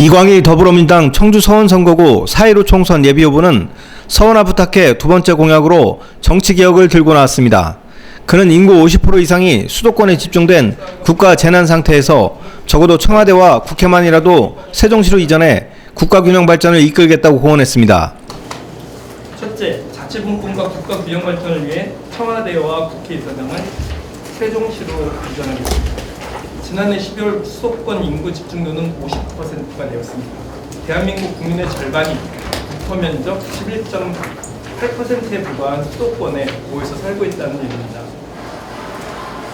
이광희 더불어민주당 청주 서원 선거구 4.15 총선 예비 후보는 서원아 부탁해 두 번째 공약으로 정치개혁을 들고 나왔습니다. 그는 인구 50% 이상이 수도권에 집중된 국가 재난 상태에서 적어도 청와대와 국회만이라도 세종시로 이전해 국가 균형 발전을 이끌겠다고 공언했습니다. 첫째, 자치분권과 국가 균형 발전을 위해 청와대와 국회의사당을 세종시로 이전하겠습니다. 지난해 12월 수도권 인구 집중도는 50%가 되었습니다. 대한민국 국민의 절반이 국토 면적 11.8%에 불과한 수도권에 모여서 살고 있다는 얘기입니다.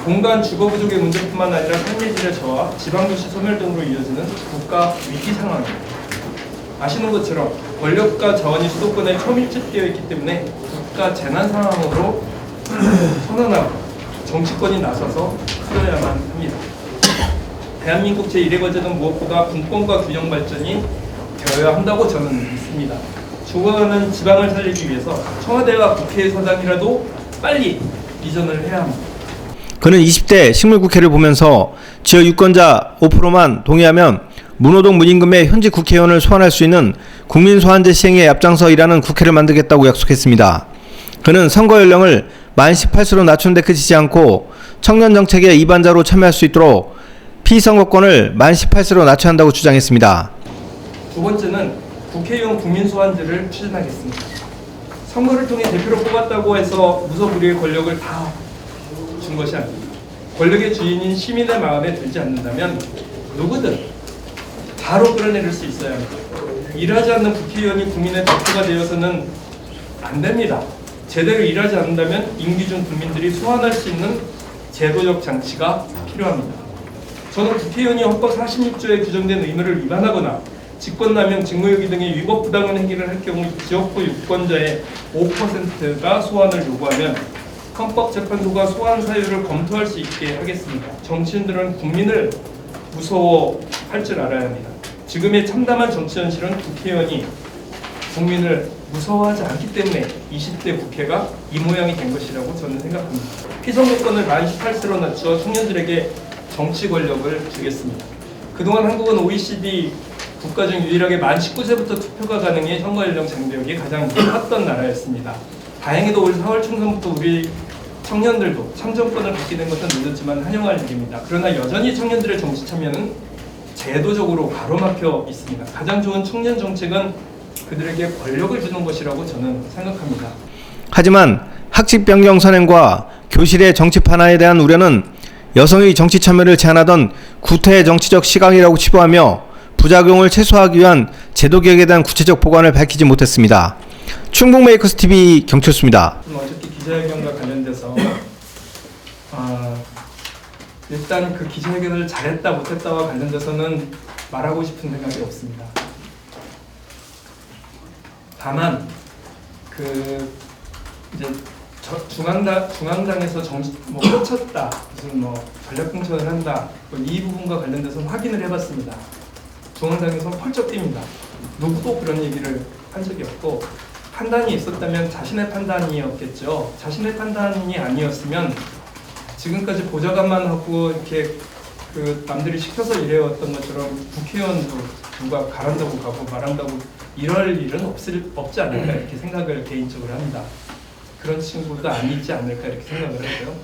공간 주거 부족의 문제뿐만 아니라 삶의 질의 저하, 지방도시 소멸 등으로 이어지는 국가 위기 상황입니다. 아시는 것처럼 권력과 자원이 수도권에 초밀집되어 있기 때문에 국가 재난 상황으로 선언하고 정치권이 나서서 풀어야만 합니다. 대한민국 제1의 과제는 무엇보다 분권과 균형 발전이 되어야 한다고 저는 믿습니다. 조건은 지방을 살리기 위해서 청와대와 국회의사당이라도 빨리 이전을 해야 합니다. 그는 20대 식물국회를 보면서 지역 유권자 5%만 동의하면 문호동 문임금의 현직 국회의원을 소환할 수 있는 국민 소환제 시행에 앞장서 일하는 국회를 만들겠다고 약속했습니다. 그는 선거 연령을 만 18세로 낮춘 데 그치지 않고 청년 정책의 이반자로 참여할 수 있도록 피선거권을 만 18세로 낮춰야 한다고 주장했습니다. 두 번째는 국회의원 국민 소환제를 추진하겠습니다. 선거를 통해 대표를 뽑았다고 해서 무소불위의 권력을 다 준 것이 아닙니다. 권력의 주인인 시민의 마음에 들지 않는다면 누구든 바로 끌어내릴 수 있어야 합니다. 일하지 않는 국회의원이 국민의 대표가 되어서는 안 됩니다. 제대로 일하지 않는다면 임기 중 국민들이 소환할 수 있는 제도적 장치가 필요합니다. 저는 국회의원이 헌법 46조에 규정된 의무를 위반하거나 직권남용, 직무유기 등의 위법 부당한 행위를 할 경우 지역구 유권자의 5%가 소환을 요구하면 헌법재판소가 소환 사유를 검토할 수 있게 하겠습니다. 정치인들은 국민을 무서워할 줄 알아야 합니다. 지금의 참담한 정치 현실은 국회의원이 국민을 무서워하지 않기 때문에 20대 국회가 이 모양이 된 것이라고 저는 생각합니다. 피선거권을 만 18세로 낮춰 청년들에게 정치 권력을 주겠습니다. 그동안 한국은 OECD 국가 중 유일하게 만 19세부터 투표가 가능해 선거 연령 장벽이 가장 높았던 나라였습니다. 다행히도 올 4월 총선부터 우리 청년들도 참정권을 갖게 된 것은 늦었지만 환영할 일입니다. 그러나 여전히 청년들의 정치 참여는 제도적으로 가로막혀 있습니다. 가장 좋은 청년 정책은 그들에게 권력을 주는 것이라고 저는 생각합니다. 하지만 학칙 변경 선행과 교실의 정치 판화에 대한 우려는 여성의 정치 참여를 제한하던 구태 정치적 시각이라고 치부하며 부작용을 최소화하기 위한 제도 개혁에 대한 구체적 보관을 밝히지 못했습니다. 충북 메이커스 TV 경철수입니다. 좀 어저께 기자회견과 관련돼서 아, 일단 그 기자회견을 잘했다 못했다와 관련돼서는 말하고 싶은 생각이 없습니다. 다만 그 이제 저- 중앙당 중앙당에서 정치 뭐 꽂혔다 무슨 뭐 전략 공천을 한다 뭐 이 부분과 관련돼서 확인을 해봤습니다. 중앙당에서 펄쩍 뜁니다. 누구도 그런 얘기를 한 적이 없고 판단이 있었다면 자신의 판단이었겠죠. 자신의 판단이 아니었으면 지금까지 보좌관만 하고 이렇게 그 남들이 시켜서 일해왔던 것처럼 국회의원도 누가 가란다고 가고 말한다고 이럴 일은 없을 없지 않을까 이렇게 생각을 개인적으로 합니다. 그런 친구도 아니지 않을까 이렇게 생각을 하고요.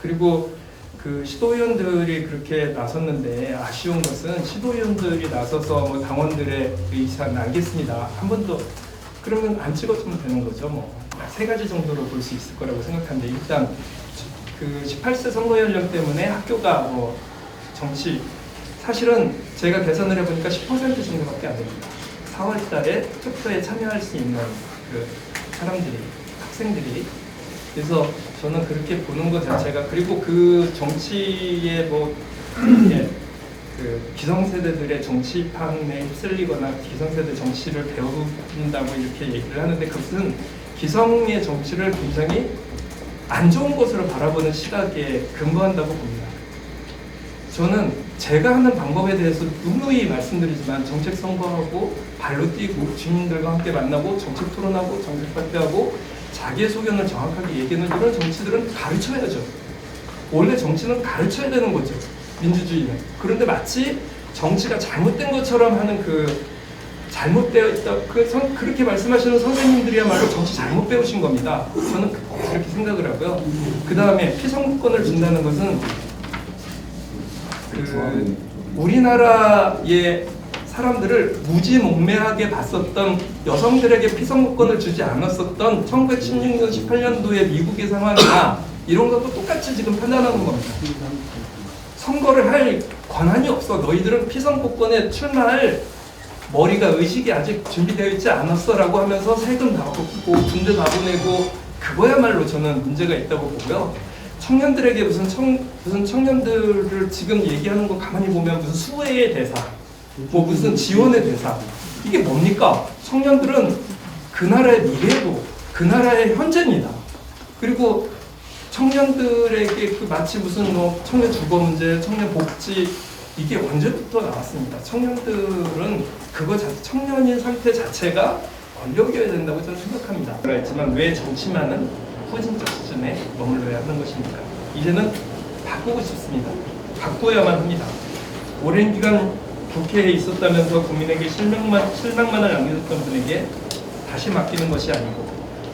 그리고 그 시도위원들이 그렇게 나섰는데 아쉬운 것은 시도위원들이 나서서 뭐 당원들의 의사는 알겠습니다. 한 번도 그러면 안 찍어주면 되는 거죠. 뭐 세 가지 정도로 볼 수 있을 거라고 생각하는데 일단 그 18세 선거 연령 때문에 학교가 뭐 정치 사실은 제가 계산을 해보니까 10% 정도밖에 안 됩니다. 4월 달에 투표에 참여할 수 있는 그 사람들이 학생들이 그래서 저는 그렇게 보는 것 자체가 그리고 그 정치에 뭐 이렇게 그 기성세대들의 정치판에 휩쓸리거나 기성세대 정치를 배운다고 이렇게 얘기를 하는데 그것은 기성의 정치를 굉장히 안 좋은 것으로 바라보는 시각에 근거한다고 봅니다. 저는 제가 하는 방법에 대해서 누누이 말씀드리지만 정책 선거하고 발로 뛰고 주민들과 함께 만나고 정책 토론하고 정책 발표하고 자기의 소견을 정확하게 얘기하는 이런 정치들은 가르쳐야죠. 원래 정치는 가르쳐야 되는 거죠. 민주주의는. 그런데 마치 정치가 잘못된 것처럼 하는 그 잘못되어 있다 그 선, 그렇게 말씀하시는 선생님들이야말로 정치 잘못 배우신 겁니다. 저는 그- 그렇게 생각을 하고요. 그 다음에 피선거권을 준다는 것은 그 우리나라의 사람들을 무지몽매하게 봤었던 여성들에게 피선거권을 주지 않았었던 1916년 18년도의 미국의 상황이나 이런 것도 똑같이 지금 판단하는 겁니다. 선거를 할 권한이 없어. 너희들은 피선거권에 출마할 머리가 의식이 아직 준비되어 있지 않았어라고 하면서 세금 다 걷고 군대 다 보내고 그거야말로 저는 문제가 있다고 보고요. 청년들에게 무슨 청 무슨 청년들을 지금 얘기하는 거 가만히 보면 무슨 수혜의 대사, 뭐 무슨 지원의 대사 이게 뭡니까? 청년들은 그 나라의 미래고 그 나라의 현재입니다. 그리고 청년들에게 그 마치 무슨 뭐 청년 주거 문제, 청년 복지 이게 언제부터 나왔습니다. 청년들은 그거 자 청년인 상태 자체가 권력이어야 된다고 저는 생각합니다. 그렇지만 왜 정치만은 후진적 수준에 머물러야 하는 것입니까? 이제는 바꾸고 싶습니다. 바꾸어야만 합니다. 오랜 기간 국회에 있었다면서 국민에게 실망만 실망만을 남겼던 분에게 다시 맡기는 것이 아니고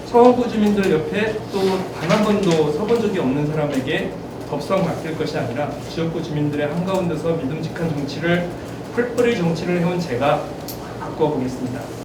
서구 주민들 옆에 또 단 한 번도 서본 적이 없는 사람에게 덥석 맡길 것이 아니라 지역구 주민들의 한가운데서 믿음직한 정치를 풀뿌리 정치를 해온 제가 바꿔보겠습니다.